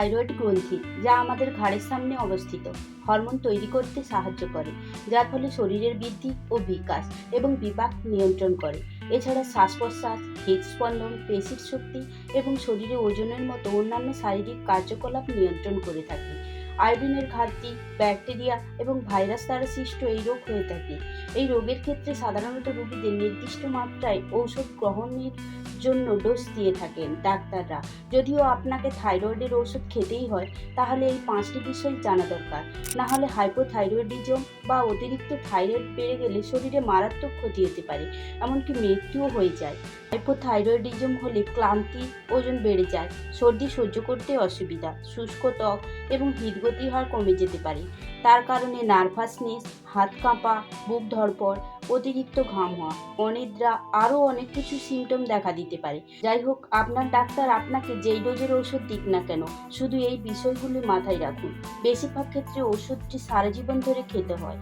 Thyroid গ্রন্থি, যা আমাদের ঘাড়ের সামনে অবস্থিত। হরমোন তৈরি করতে সাহায্য করে, যার ফলে শরীরের বৃদ্ধি ও বিকাশ এবং বিপাক নিয়ন্ত্রণ করে। এছাড়া শ্বাস প্রশ্বাস হৃদস্পন্দন পেশির শক্তি এবং শরীরে ওজনের মতো অন্যান্য শারীরিক কার্যকলাপ নিয়ন্ত্রণ করে থাকে। আয়োডিনের ঘাটতি, ব্যাকটেরিয়া এবং ভাইরাস দ্বারা সৃষ্ট এই রোগ হয়ে থাকে। এই রোগের ক্ষেত্রে সাধারণত রোগীদের নির্দিষ্ট মাত্রায় ঔষধ গ্রহণের জন্য ডোজ দিয়ে থাকেন ডাক্তাররা। যদিও আপনাকে থাইরয়েডের ওষুধ খেতেই হয়, তাহলে এই পাঁচটি বিষয় জানা দরকার। না হলে হাইপোথাইরয়েডিজম বা অতিরিক্ত থাইরয়েড বেড়ে গেলে শরীরে মারাত্মক ক্ষতি হতে পারে, এমনকি মৃত্যুও হয়ে যায়। হাইপোথাইরয়েডিজম হলে ক্লান্তি, ওজন বেড়ে যায়, সর্দি সহ্য করতে অসুবিধা, শুষ্ক ত্বক এবং হৃদগতি হার কমে যেতে পারে। তার কারণে নার্ভাসনেস হাত কাঁপা, বুক ধরপড় অতিরিক্ত ঘাম হওয়া, অনিদ্রা, আরও অনেক কিছু সিমটম দেখা দিতে পারে। যাই হোক, আপনার ডাক্তার আপনাকে যেই ডোজের ওষুধ দিক না কেন, শুধু এই বিষয়গুলি মাথায় রাখুন। বেশিরভাগ ক্ষেত্রে ওষুধটি সারা জীবন ধরে খেতে হয়।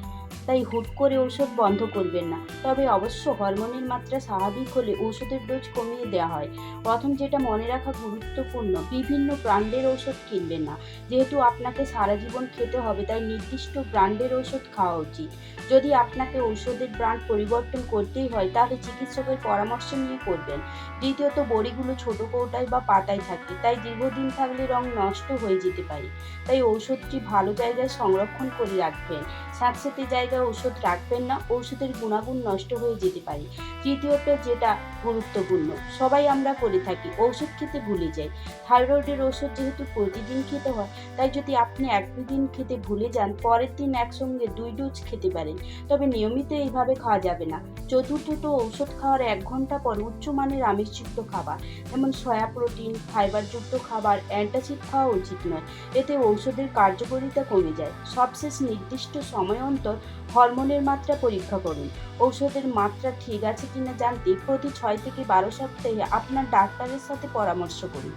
তাই হুট করে ওষুধ বন্ধ করবেন না। তবে অবশ্য হরমোনের মাত্রা স্বাভাবিক হলে ওষুধের ডোজ কমিয়ে দেওয়া হয়। প্রথম যেটা মনে রাখা গুরুত্বপূর্ণ, বিভিন্ন ব্র্যান্ডের ওষুধ কিনবেন না। যেহেতু আপনাকে সারা জীবন খেতে হবে, তাই নির্দিষ্ট ব্র্যান্ডের ওষুধ খাওয়া উচিত। যদি আপনাকে ঔষধের ব্র্যান্ড পরিবর্তন করতেই হয়, তাহলে চিকিৎসকের পরামর্শ নিয়ে করবেন। দ্বিতীয়ত, বড়িগুলো ছোট কৌটায় বা পাতায় থাকে, তাই দীর্ঘদিন থাকলে রং নষ্ট হয়ে যেতে পারে। তাই ঔষধটি ভালো জায়গায় সংরক্ষণ করে রাখবেন। স্যাঁতস্যাঁতে জায়গায় ওষুধ রাখবেন না, ওষুধের গুণাগুণ নষ্ট হয়ে যেতে পারে। তৃতীয়ত, যেটা গুরুত্বপূর্ণ, সবাই আমরা করে থাকি ওষুধ খেতে ভুলে যাই। থাইরয়েডের ওষুধ যেহেতু প্রতিদিন খেতে হয়, তাই যদি আপনি এক দুদিন খেতে ভুলে যান, পরের দিন একসঙ্গে দুই ডোজ খেতে পারেন। তবে নিয়মিত এইভাবে খাওয়া যাবে না। চতুর্থত, ঔষধ খাওয়ার এক ঘণ্টা পর উচ্চমানের আমিষযুক্ত খাবার, যেমন সয়া প্রোটিন, ফাইবারযুক্ত খাবার, অ্যান্টাসিড খাওয়া উচিত নয়। এতে ঔষধের কার্যকারিতা কমে যায়। সবশেষ নির্দিষ্ট সময় অন্তর হরমোনের মাত্রা পরীক্ষা করুন। ঔষধের মাত্রা ঠিক আছে কিনা জানতে প্রতি ছয় থেকে বারো সপ্তাহে আপনার ডাক্তারের সাথে পরামর্শ করুন।